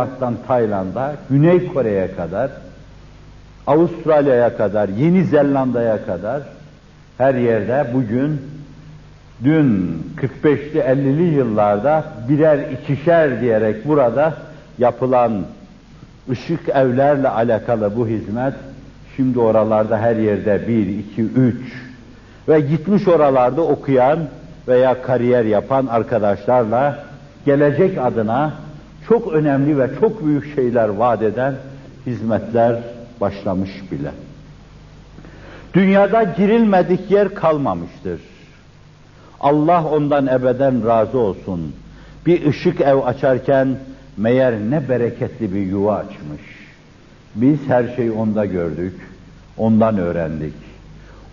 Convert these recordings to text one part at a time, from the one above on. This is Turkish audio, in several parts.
Myanmar'dan Tayland'a, Güney Kore'ye kadar, Avustralya'ya kadar, Yeni Zelanda'ya kadar her yerde bugün dün 45'li 50'li yıllarda birer ikişer diyerek burada yapılan ışık evlerle alakalı bu hizmet şimdi oralarda her yerde bir, iki, üç ve gitmiş oralarda okuyan veya kariyer yapan arkadaşlarla gelecek adına çok önemli ve çok büyük şeyler vaat eden hizmetler başlamış bile. Dünyada girilmedik yer kalmamıştır. Allah ondan ebeden razı olsun. Bir ışık ev açarken meğer ne bereketli bir yuva açmış. Biz her şeyi onda gördük, ondan öğrendik.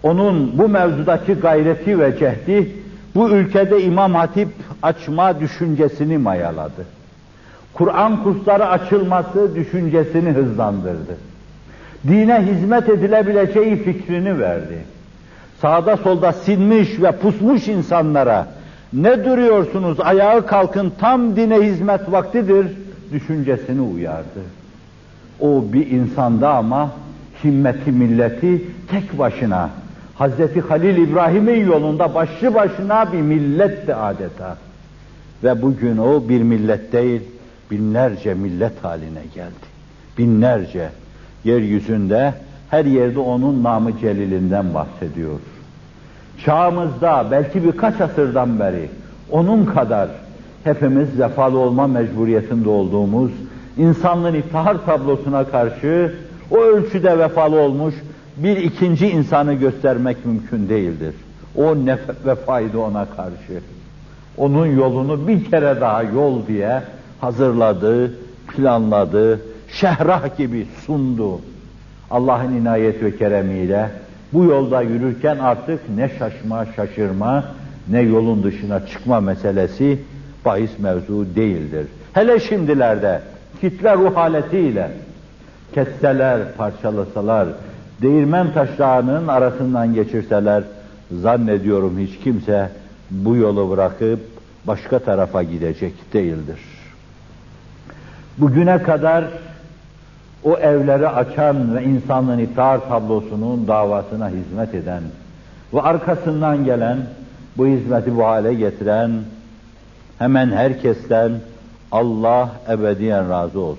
Onun bu mevzudaki gayreti ve cehdi bu ülkede İmam Hatip açma düşüncesini mayaladı. Kur'an kursları açılması düşüncesini hızlandırdı. Dine hizmet edilebileceği fikrini verdi. Sağda solda sinmiş ve pusmuş insanlara ne duruyorsunuz ayağa kalkın tam dine hizmet vaktidir düşüncesini uyardı. O bir insanda ama himmeti milleti tek başına Hazreti Halil İbrahim'in yolunda başlı başına bir milletti adeta. Ve bugün o bir millet değil, binlerce millet haline geldi. Binlerce yeryüzünde her yerde onun namı celilinden bahsediyor. Çağımızda belki birkaç asırdan beri onun kadar hepimiz vefalı olma mecburiyetinde olduğumuz insanlığın iftihar tablosuna karşı o ölçüde vefalı olmuş bir ikinci insanı göstermek mümkün değildir. O nef- vefaydı ona karşı. Onun yolunu bir kere daha yol diye hazırladı, planladı, şehrah gibi sundu. Allah'ın inayet ve keremiyle bu yolda yürürken artık ne şaşma, şaşırma, ne yolun dışına çıkma meselesi bahis mevzu değildir. Hele şimdilerde kitle ruh haletiyle kesseler, parçalasalar, değirmen taşlarının arasından geçirseler, zannediyorum hiç kimse bu yolu bırakıp başka tarafa gidecek değildir. Bugüne kadar o evleri açan ve insanlığın itaat tablosunun davasına hizmet eden ve arkasından gelen, bu hizmeti bu hale getiren hemen herkesten Allah ebediyen razı olsun.